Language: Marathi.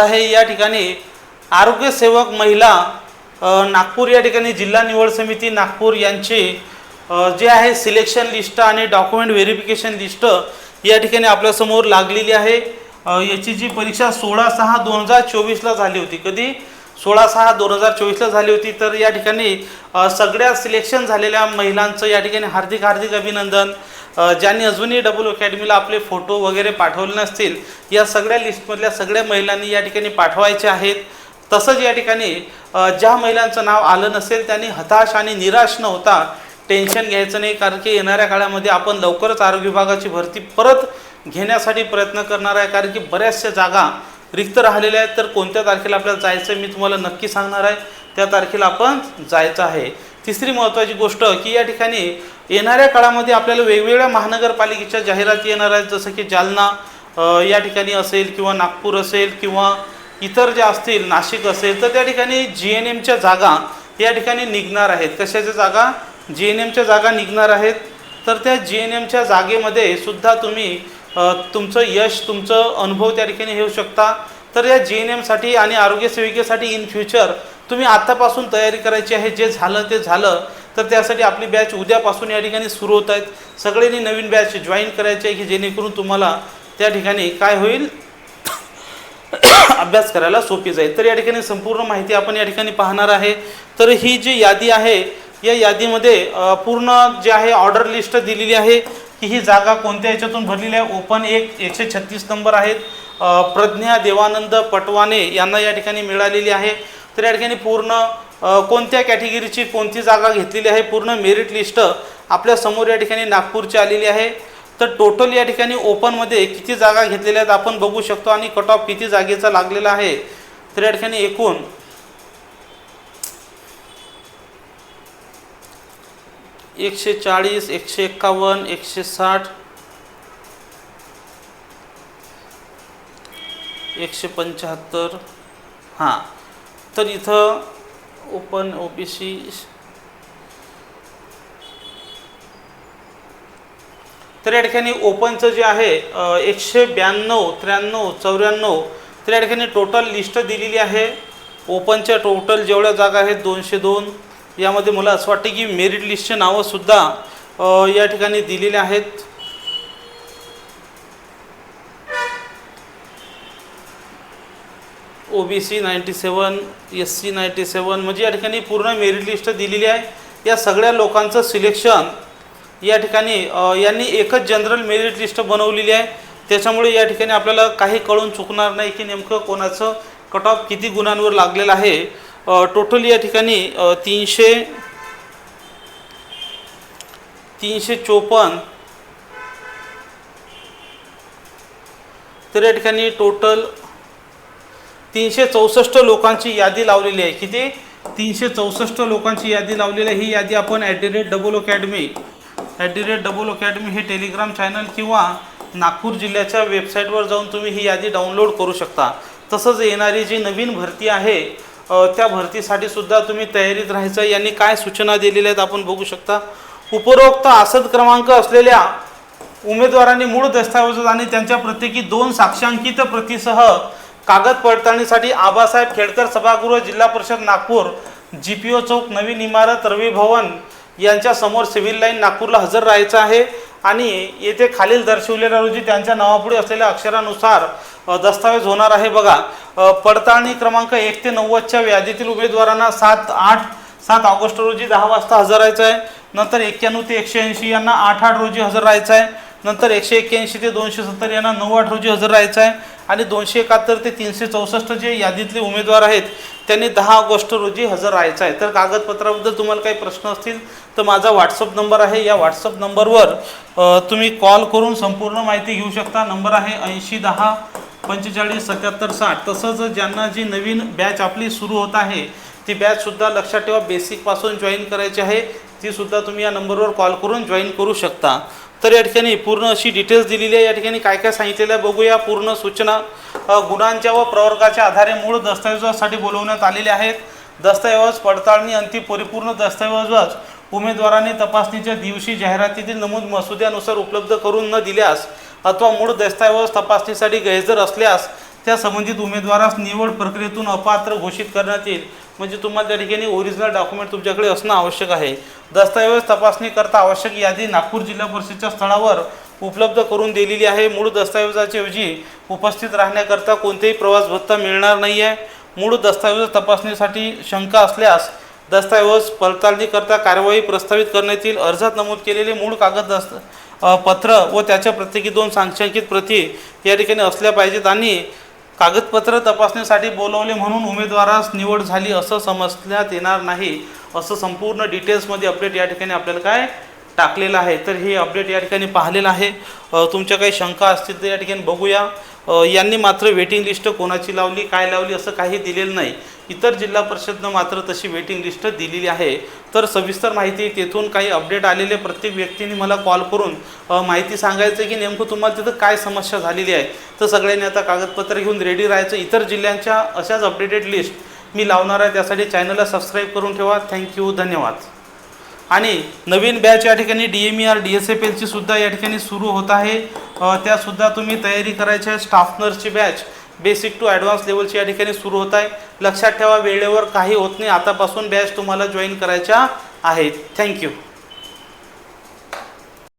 आहे या ठिकाणी आरोग्यसेवक महिला नागपूर या ठिकाणी जिल्हा निवड समिती नागपूर यांची जे आहे सिलेक्शन लिस्ट आणि डॉक्युमेंट व्हेरिफिकेशन लिस्ट या ठिकाणी आपल्यासमोर लागलेली आहे. याची जी परीक्षा सोळा सहा दोन हजार चोवीसला झाली होती. कधी? सोळा सहा दोन हजार चोवीसला झाली होती. तर या ठिकाणी सगळ्या सिलेक्शन झालेल्या महिलांचं या ठिकाणी हार्दिक हार्दिक अभिनंदन. ज्यांनी अजूनही डबल अकॅडमीला आपले फोटो वगैरे पाठवले नसतील या सगळ्या लिस्टमधल्या सगळ्या महिलांनी या ठिकाणी पाठवायचे आहेत. तसंच या ठिकाणी ज्या महिलांचं नाव आलं नसेल त्यांनी हताश आणि निराश न होता टेन्शन घ्यायचं नाही कारण की येणाऱ्या काळामध्ये आपण लवकरच आरोग्य विभागाची भरती परत घेण्यासाठी प्रयत्न करणार आहे कारण की बऱ्याचशा जागा रिक्त राहिलेल्या आहेत तर कोणत्या तारखेला आपल्याला जायचं आहे मी तुम्हाला नक्की सांगणार आहे. त्या तारखेला आपण जायचं आहे. तिसरी महत्त्वाची गोष्ट की या ठिकाणी येणाऱ्या काळामध्ये आपल्याला वेगवेगळ्या महानगरपालिकेच्या जाहिराती येणार आहेत जसं की जालना या ठिकाणी असेल किंवा नागपूर असेल किंवा इतर ज्या असतील नाशिक असेल तर त्या ठिकाणी जी एन एमच्या जागा या ठिकाणी निघणार आहेत. कशाच्या जागा? जी एन एमच्या जागा निघणार आहेत. तर त्या जी एन एमच्या जागेमध्ये सुद्धा तुम्ही तुमचं यश तुमचं अनुभव त्या ठिकाणी घेऊ शकता. तर या जी एन एमसाठी आणि आरोग्य सेविकेसाठी इन फ्युचर तुम्ही आत्तापासून तयारी करायची आहे जे झालं ते झालं. तर त्यासाठी आपली बॅच उद्यापासून या ठिकाणी सुरू होत आहेत. सगळ्यांनी नवीन बॅच जॉईन करायची आहे की जेणेकरून तुम्हाला त्या ठिकाणी काय होईल? अभ्यास करायला सोपी जाईल. तर या ठिकाणी संपूर्ण माहिती आपण या ठिकाणी पाहणार आहे. तर ही जी यादी आहे या यादीमध्ये पूर्ण जे आहे ऑर्डर लिस्ट दिलेली आहे. की ही जागा कोणत्या याच्यातून भरलेली आहे? ओपन एक एकशे छत्तीस नंबर आहेत. प्रज्ञा देवानंद पटवाने यांना या ठिकाणी मिळालेली आहे. तर या ठिकाणी पूर्ण कोणत्या कॅटेगरीची कोणती जागा घेतलेली आहे? पूर्ण मेरिट लिस्ट आपल्यासमोर या ठिकाणी नागपूरची आलेली आहे. तर टोटल या ठिकाणी ओपनमध्ये किती जागा घेतलेल्या आहेत आपण बघू शकतो आणि कट ऑफ किती जागेचा लागलेला आहे. तर या ठिकाणी एकूण एकशे चाळीस एकशे एक्कावन्न एकशे साठ एकशे पंच्याहत्तर. हां. तर इथं ओपन ओ बी सी तर या ठिकाणी ओपनचं जे आहे एकशे ब्याण्णव त्र्याण्णव चौऱ्याण्णव तर या ठिकाणी टोटल लिस्ट दिलेली आहे. ओपनच्या टोटल जेवढ्या जागा आहेत दोनशे दोन. यामध्ये मला असं वाटतं की मेरिट लिस्टचे नावंसुद्धा या ठिकाणी दिलेले आहेत. O B C ninety seven S C ninety seven म्हणजे या ठिकाणी पूर्ण मेरिट लिस्ट दिलेली आहे. या सगळ्या लोकांचं सिलेक्शन या ठिकाणी यांनी एकच जनरल मेरिट लिस्ट बनवलेली आहे. त्याच्यामुळे या ठिकाणी आपल्याला काही कळून चुकणार नाही की नेमकं कोणाचं कट ऑफ किती गुणांवर लागलेलं आहे. टोटल या ठिकाणी तीनशे तीनशे चोपन्न. तर या ठिकाणी टोटल तीनशे चौसष्ट लोकांची यादी लावलेली आहे. किती? तीनशे चौसष्ट लोकांची यादी लावलेली आहे. ही यादी आपण at the rate double academy at the rate double academy हे टेलिग्राम चॅनल किंवा नागपूर जिल्ह्याच्या वेबसाईटवर जाऊन तुम्ही ही यादी डाउनलोड करू शकता. तसंच येणारी जी नवीन भरती आहे त्या भरतीसाठी सुद्धा तुम्ही तयारीत राहायचं. यांनी काय सूचना दिलेल्या आहेत आपण बघू शकता. उपरोक्त आसद क्रमांक असलेल्या उमेदवारांनी मूळ दस्तावेज आणि त्यांच्या प्रत्येकी दोन साक्षांकित प्रतीसह कागद पडताळणीसाठी आबासाहेब खेडकर सभागृह जिल्हा परिषद नागपूर जी पी ओ चौक नवीन इमारत रवी भवन यांच्या समोर सिव्हिल लाईन नागपूरला हजर राहायचं आहे. आणि येथे खालील दर्शवलेल्या रोजी त्यांच्या नावापुढे असलेल्या अक्षरानुसार दस्तावेज होणार आहे बघा. पडताळणी क्रमांक एक ते नव्वदच्या यादीतील उमेदवारांना सात आठ सात ऑगस्ट रोजी दहा वाजता हजर राहायचं आहे. नंतर एक्क्याण्णव ते एकशे ऐंशी यांना आठ आठ रोजी हजर राहायचं आहे. नंतर एकशे एक्क्याऐंशी ते दोनशे सत्तर यांना नऊ आठ रोजी हजर राहायचं आहे. आणि दोनशे एकाहत्तर ते तीनशे चौसष्ट जे यादीतले उमेदवार आहेत त्यांनी दहा ऑगस्ट रोजी हजर राहायचं आहे. तर कागदपत्राबद्दल तुम्हाला काही प्रश्न असतील तर माझा व्हॉट्सअप नंबर आहे. या व्हॉट्सअप नंबरवर तुम्ही कॉल करून संपूर्ण माहिती घेऊ शकता. नंबर आहे ऐंशी दहा पंचेचाळीस सत्याहत्तर साठ तसंच ज्यांना जी नवीन बॅच आपली सुरू होत आहे ती बॅचसुद्धा लक्षात ठेवा बेसिकपासून जॉईन करायची आहे तीसुद्धा तुम्ही या नंबरवर कॉल करून जॉईन करू शकता. तर या ठिकाणी पूर्ण अशी डिटेल्स दिलेली आहे या ठिकाणी काय काय सांगितलेलं आहे बघूया पूर्ण सूचना गुणांच्या व प्रवर्गाच्या आधारे मूळ दस्तऐवजासाठी बोलवण्यात आलेले आहेत. दस्तऐवज पडताळणी अंतिम परिपूर्ण दस्तऐवज उमेदवारांनी तपासणीच्या दिवशी जाहिरातीतील नमूद मसुद्यानुसार उपलब्ध करून न दिल्यास अथवा मूळ दस्तऐवज तपासणीसाठी गैरहजर असल्यास त्या संबंधित उमेदवारास निवड प्रक्रियेतून अपात्र घोषित करण्यात येईल. म्हणजे तुम्हाला त्या ठिकाणी ओरिजिनल डॉक्युमेंट तुमच्याकडे असणं आवश्यक आहे. दस्तऐवज तपासणी करता आवश्यक यादी नागपूर जिल्हा परिषदेच्या स्थळावर उपलब्ध करून दिलेली आहे. मूळ दस्तऐवजाच्याऐवजी उपस्थित राहण्याकरता कोणतेही प्रवास भत्ता मिळणार नाही आहे मूळ दस्तऐवज तपासणीसाठी शंका असल्यास दस्तऐवज पडताळणीकरता कार्यवाही प्रस्तावित करण्यात येईल. अर्जात नमूद केलेले मूळ कागद दस्त पत्र व त्याच्या प्रत्येकी दोन सांख्यिकीत प्रती या ठिकाणी असल्या पाहिजेत आणि कागदपत्र तपासणीसाठी बोलवले म्हणून उमेदवारास निवड झाली असं समजण्यात येणार नाही. असं संपूर्ण डिटेल्समध्ये अपडेट या ठिकाणी आपल्याला काय टाकलेलं आहे. तर हे अपडेट या ठिकाणी पाहिलेलं आहे. तुमच्या काही शंका असतील तर या ठिकाणी बघूया. यांनी मात्र वेटिंग लिस्ट कोणाची लावली काय लावली असं काही दिलेलं नाही. इतर जिल्हा परिषदनं मात्र तशी वेटिंग लिस्ट दिलेली आहे. तर सविस्तर माहिती तेथून काही अपडेट आलेले प्रत्येक व्यक्तीने मला कॉल करून माहिती सांगायचं की नेमकं तुम्हाला तिथं काय समस्या झालेली आहे. तर सगळ्यांनी आता कागदपत्र घेऊन रेडी राहायचं. इतर जिल्ह्यांच्या अशाच अपडेटेड लिस्ट मी लावणार आहे. त्यासाठी चॅनलला सबस्क्राईब करून ठेवा. थँक्यू धन्यवाद. आणि नवीन बॅच या ठिकाणी D M E R D S F एलची सुद्धा या ठिकाणी सुरू होत आहे. त्यासुद्धा तुम्ही तयारी करायची आहे स्टाफ नर्सची बॅच बेसिक टू ॲडव्हान्स लेवलची या ठिकाणी सुरू होत आहे. लक्षात ठेवा वेळेवर काही होत नाही. आतापासून बॅच तुम्हाला जॉईन करायच्या आहेत. थँक्यू